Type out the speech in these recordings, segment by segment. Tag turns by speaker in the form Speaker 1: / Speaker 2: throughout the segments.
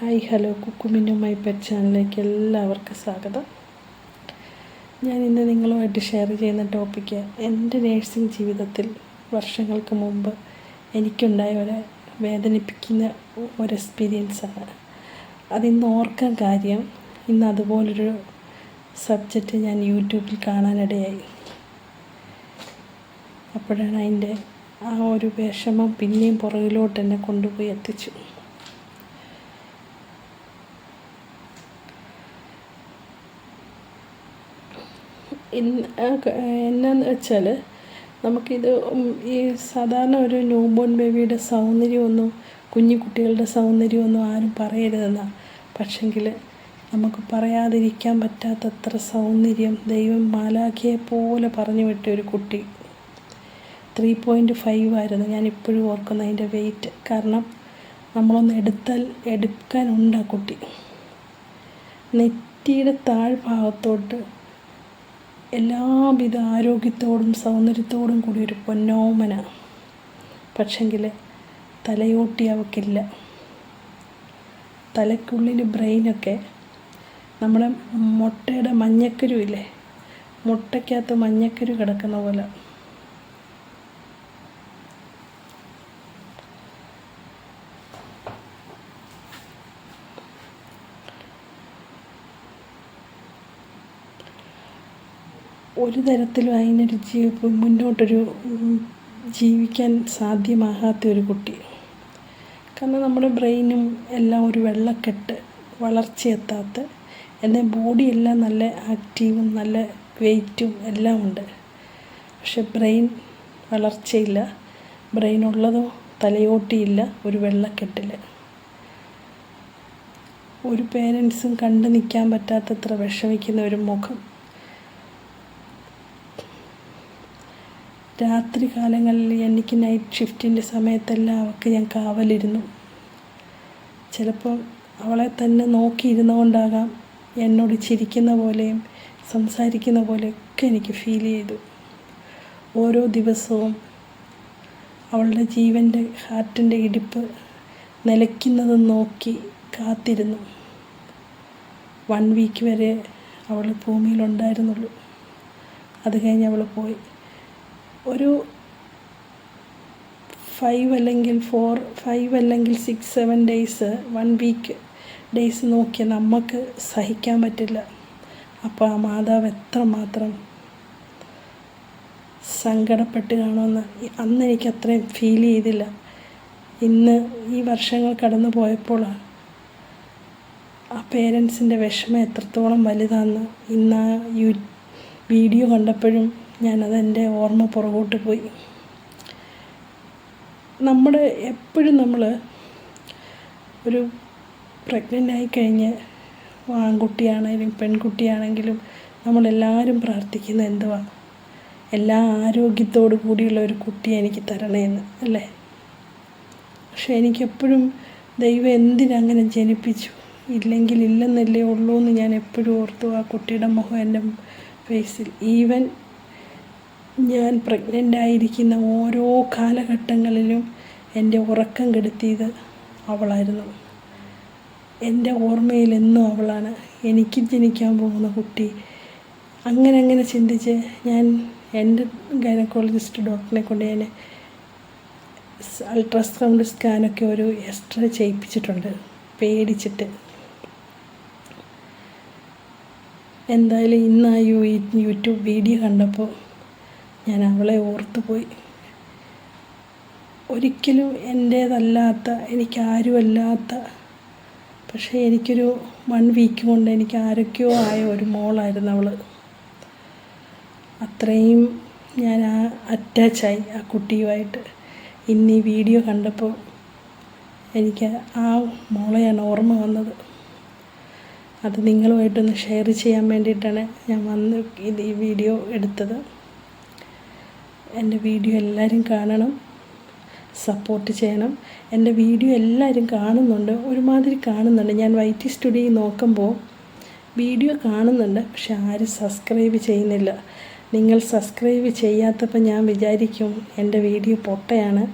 Speaker 1: Hi hello കുക്കുമിന്റെ my pet ചാനലിലേക്ക് എല്ലാവർക്കും സ്വാഗതം. ഞാൻ ഇന്ന് നിങ്ങളുമായിട്ട് ഷെയർ ചെയ്യുന്ന ടോപ്പിക്ക് എന്റെ നേഴ്സിംഗ് ജീവിതത്തിൽ വർഷങ്ങൾക്ക് മുമ്പ് എനിക്കുണ്ടായ ഒരു വേദനിപ്പിക്കുന്ന ഒരു എക്സ്പീരിയൻസാണ് അതിന്ന് ഓർക്കാൻ കാര്യം ഇന്ന് അതുപോലൊരു സബ്ജക്റ്റ് ഞാൻ യൂട്യൂബിൽ കാണാനിടയായി. അപ്പോഴാണ് അതിന്റെ ആ ഒരു വിഷമം പിന്നെയും പുറകിലോട്ട് എന്നെ കൊണ്ടുപോയി എത്തിച്ചു. എന്നാന്ന് വെച്ചാൽ നമുക്കിത് ഈ സാധാരണ ഒരു ന്യൂ ബോൺ ബേബിയുടെ സൗന്ദര്യമൊന്നും കുഞ്ഞു കുട്ടികളുടെ സൗന്ദര്യമൊന്നും ആരും പറയരുതെന്നാണ് പക്ഷെങ്കിൽ നമുക്ക് പറയാതിരിക്കാൻ പറ്റാത്തത്ര സൗന്ദര്യം ദൈവം മാലാഖിയെ പോലെ പറഞ്ഞു വിട്ട ഒരു കുട്ടി. ത്രീ പോയിന്റ് ഫൈവ് ആയിരുന്നു. ഞാൻ ഇപ്പോഴും ഓർക്കുന്ന അതിന്റെ വെയിറ്റ് കാരണം നമ്മളൊന്ന് എടുത്താൽ എടുക്കാനുണ്ട് ആ കുട്ടി. നെറ്റിയുടെ താഴ്ഭാഗത്തോട്ട് എല്ലാവിധ ആരോഗ്യത്തോടും സൗന്ദര്യത്തോടും കൂടി ഒരു പൊന്നോമന. പക്ഷെങ്കിൽ തലയോട്ടി അവക്കില്ല. തലയ്ക്കുള്ളിൽ ബ്രെയിനൊക്കെ നമ്മുടെ മുട്ടയുടെ മഞ്ഞക്കരു ഇല്ലേ മുട്ടയ്ക്കകത്ത് മഞ്ഞക്കരു കിടക്കുന്ന പോലെ. ഒരു തരത്തിലും അതിനൊരു ജീ മുന്നോട്ടൊരു ജീവിക്കാൻ സാധ്യമാകാത്ത ഒരു കുട്ടി. കാരണം നമ്മുടെ ബ്രെയിനും എല്ലാം ഒരു വെള്ളക്കെട്ട് വളർച്ചയെത്താത്ത എന്നാൽ ബോഡിയെല്ലാം നല്ല ആക്റ്റീവും നല്ല വെയിറ്റും എല്ലാം ഉണ്ട്. പക്ഷെ ബ്രെയിൻ വളർച്ചയില്ല. ബ്രെയിൻ ഉള്ളതോ തലയോട്ടിയില്ല ഒരു വെള്ളക്കെട്ടിൽ ഒരു പേരൻസും കണ്ടു നിൽക്കാൻ പറ്റാത്തത്ര വിഷമിക്കുന്ന ഒരു മുഖം രാത്രി കാലങ്ങളിൽ എനിക്ക് നൈറ്റ് ഷിഫ്റ്റിന്റെ സമയത്തെല്ലാം അവൾക്ക് ഞാൻ കാവലിരുന്നു. ചിലപ്പോൾ അവളെ തന്നെ നോക്കിയിരുന്നു കൊണ്ടാകാം എന്നോട് ചിരിക്കുന്ന പോലെയും സംസാരിക്കുന്ന പോലെയൊക്കെ എനിക്ക് ഫീൽ ചെയ്തു. ഓരോ ദിവസവും അവളുടെ ജീവന്റെ ഹാർട്ടിന്റെ ഇടിപ്പ് നിലയ്ക്കുന്നത് നോക്കി കാത്തിരുന്നു. വൺ വീക്ക് വരെ അവൾ ഭൂമിയിലുണ്ടായിരുന്നുള്ളൂ. അത് കഴിഞ്ഞ് അവൾ പോയി. ഒരു ഫൈവ് അല്ലെങ്കിൽ ഫോർ ഫൈവ് അല്ലെങ്കിൽ six seven days one week days നോക്കിയാൽ നമുക്ക് സഹിക്കാൻ പറ്റില്ല. അപ്പോൾ ആ മാതാവ് എത്രമാത്രം സങ്കടപ്പെട്ട് കാണുമെന്ന് അന്ന് എനിക്ക് അത്രയും ഫീൽ ചെയ്തില്ല. ഇന്ന് ഈ വർഷങ്ങൾ കടന്നു പോയപ്പോൾ ആ പേരൻസിന്റെ വിഷമം എത്രത്തോളം വലുതാണെന്ന് ഇന്ന് ആ യൂ വീഡിയോ കണ്ടപ്പോഴും ഞാനതെന്റെ ഓർമ്മ പുറകോട്ട് പോയി. നമ്മുടെ എപ്പോഴും നമ്മൾ ഒരു പ്രഗ്നന്റ് ആയിക്കഴിഞ്ഞ് ആൺകുട്ടിയാണെങ്കിലും പെൺകുട്ടിയാണെങ്കിലും നമ്മളെല്ലാവരും പ്രാർത്ഥിക്കുന്ന എന്തുവാ? എല്ലാ ആരോഗ്യത്തോടു കൂടിയുള്ള ഒരു കുട്ടിയെ എനിക്ക് തരണേന്ന് അല്ലേ? പക്ഷെ എനിക്കെപ്പോഴും ദൈവം എന്തിനങ്ങനെ ജനിപ്പിച്ചു? ഇല്ലെങ്കിൽ ഇല്ലെന്നല്ലേ ഉള്ളൂ എന്ന് ഞാൻ എപ്പോഴും ഓർത്തു ആ കുട്ടിയുടെ മുഖം എന്റെ ഫേസിൽ ഈവൻ ഞാൻ പ്രഗ്നന്റ് ആയിരിക്കുന്ന ഓരോ കാലഘട്ടങ്ങളിലും എന്റെ ഉറക്കം കെടുത്തിയത് അവളായിരുന്നു. എന്റെ ഓർമ്മയിൽ എന്നും അവളാണ്. എനിക്ക് ജനിക്കാൻ പോകുന്ന കുട്ടി. അങ്ങനെ അങ്ങനെ ചിന്തിച്ച് ഞാൻ എന്റെ ഗൈനക്കോളജിസ്റ്റ് ഡോക്ടറിനെ കൊണ്ട് ഞാൻ അൾട്രാസൗണ്ട് സ്കാനൊക്കെ ഒരു എക്സ്ട്രാ ചെയ്യിപ്പിച്ചിട്ടുണ്ട്. പേടിച്ചിട്ട്. എന്തായാലും ഇന്ന് ആ യൂട്യൂബ് വീഡിയോ കണ്ടപ്പോൾ ഞാൻ അവളെ ഓർത്തുപോയി ഒരിക്കലും എന്റേതല്ലാത്ത എനിക്കാരുമല്ലാത്ത പക്ഷേ എനിക്കൊരു വൺ വീക്ക് കൊണ്ട് എനിക്ക് ആരൊക്കെയോ ആയ ഒരു മോളായിരുന്നു അവൾ അത്രയും ഞാൻ ആ അറ്റാച്ചായി ആ കുട്ടിയുമായിട്ട്. ഇന്ന് വീഡിയോ കണ്ടപ്പോൾ എനിക്ക് ആ മോളെയാണ് ഓർമ്മ വന്നത്. അത് നിങ്ങളുമായിട്ടൊന്ന് ഷെയർ ചെയ്യാൻ വേണ്ടിയിട്ടാണ് ഞാൻ വന്ന് ഈ വീഡിയോ എടുത്തത്. എന്റെ വീഡിയോ എല്ലാവരും കാണണം. സപ്പോർട്ട് ചെയ്യണം. എന്റെ വീഡിയോ എല്ലാവരും കാണുന്നുണ്ട്. ഒരുമാതിരി കാണുന്നുണ്ട്. ഞാൻ വൈറ്റി സ്റ്റുഡിയോ നോക്കുമ്പോൾ വീഡിയോ കാണുന്നുണ്ട്. പക്ഷെ ആരും സബ്സ്ക്രൈബ് ചെയ്യുന്നില്ല. നിങ്ങൾ സബ്സ്ക്രൈബ് ചെയ്യാത്തപ്പോൾ ഞാൻ വിചാരിക്കും എന്റെ വീഡിയോ പൊട്ടയാണ്.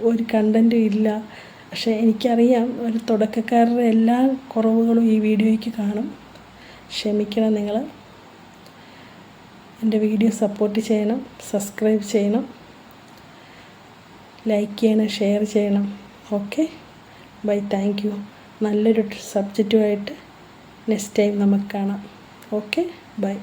Speaker 1: ഒരു കണ്ടന്റും ഇല്ല. പക്ഷേ എനിക്കറിയാം ഒരു തുടക്കക്കാരുടെ എല്ലാ കുറവുകളും ഈ വീഡിയോയ്ക്ക് കാണും. ക്ഷമിക്കണം നിങ്ങൾ. എന്റെ വീഡിയോ സപ്പോർട്ട് ചെയ്യണം സബ്സ്ക്രൈബ് ചെയ്യണം ലൈക്ക് ചെയ്യണം ഷെയർ ചെയ്യണം. ഓക്കെ ബൈ താങ്ക് യു നല്ലൊരു സബ്ജക്റ്റുമായിട്ട് നെക്സ്റ്റ് ടൈം നമുക്ക് കാണാം. Okay bye